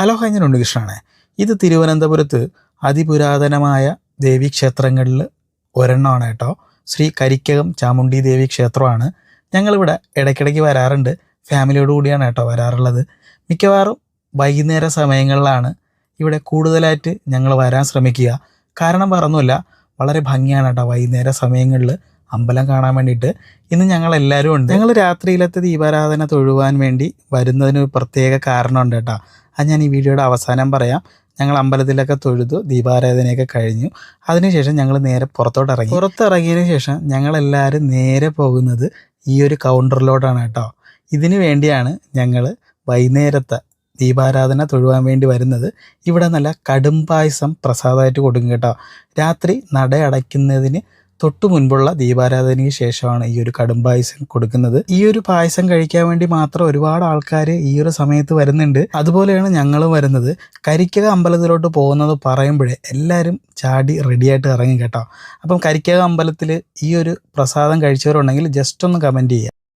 Hello hi ഞാൻ ഉണ്ണികൃഷ്ണനാണ് ഇത് തിരുവനന്തപുരത്ത് അതിപുരാതനമായ ദേവീക്ഷേത്രങ്ങളിൽ ഒരെണ്ണമാണ് കേട്ടോ. ശ്രീ കരിക്കകം ചാമുണ്ടി ദേവി ക്ഷേത്രമാണ് ഞങ്ങളിവിടെ ഇടയ്ക്കിടയ്ക്ക് വരാറുണ്ട്. ഫാമിലിയോട് കൂടിയാണ് കേട്ടോ വരാറുള്ളത്. മിക്കവാറും വൈകുന്നേര സമയങ്ങളിലാണ് ഇവിടെ കൂടുതലായിട്ട് ഞങ്ങൾ വരാൻ ശ്രമിക്കുക. കാരണം പറഞ്ഞില്ല വളരെ ഭംഗിയാണ് കേട്ടോ വൈകുന്നേര സമയങ്ങളിൽ അമ്പലം കാണാൻ വേണ്ടിയിട്ട് ഇന്ന് ഞങ്ങൾ എല്ലാവരും ഉണ്ട്. ഞങ്ങൾ രാത്രിയിലത്തെ ദീപാരാധന തൊഴുവാൻ വേണ്ടി വരുന്നതിന് പ്രത്യേക കാരണമുണ്ട് കേട്ടോ. അത് ഞാൻ ഈ വീഡിയോയുടെ അവസാനം പറയാം. ഞങ്ങൾ അമ്പലത്തിലൊക്കെ തൊഴുതു ദീപാരാധനയൊക്കെ കഴിഞ്ഞു. അതിനുശേഷം ഞങ്ങൾ നേരെ പുറത്തോട്ട് ഇറങ്ങി പുറത്തിറങ്ങിയതിന് ശേഷം ഞങ്ങളെല്ലാവരും നേരെ പോകുന്നത് ഈ ഒരു കൗണ്ടറിലോട്ടാണ് കേട്ടോ. ഇതിനു വേണ്ടിയാണ് ഞങ്ങൾ വൈകുന്നേരത്തെ ദീപാരാധന തൊഴുവാൻ വേണ്ടി വരുന്നത്. ഇവിടെ നല്ല കടും പായസം പ്രസാദമായിട്ട് കൊടുക്കും കേട്ടോ. രാത്രി നട അടയ്ക്കുന്നതിന് തൊട്ടു മുൻപുള്ള ദീപാരാധനയ്ക്ക് ശേഷമാണ് ഈ ഒരു കടും പായസം കൊടുക്കുന്നത്. ഈ ഒരു പായസം കഴിക്കാൻ വേണ്ടി മാത്രം ഒരുപാട് ആൾക്കാർ ഈ ഒരു സമയത്ത് വരുന്നുണ്ട്. അതുപോലെയാണ് ഞങ്ങളും വരുന്നത്. കരിക്കക അമ്പലത്തിലോട്ട് പോകുന്നത് പറയുമ്പോഴേ എല്ലാവരും ചാടി റെഡിയായിട്ട് ഇറങ്ങി കേട്ടോ. അപ്പം കരിക്കക അമ്പലത്തിൽ ഈ ഒരു പ്രസാദം കഴിച്ചവരുണ്ടെങ്കിൽ ജസ്റ്റ് ഒന്ന് കമന്റ് ചെയ്യുക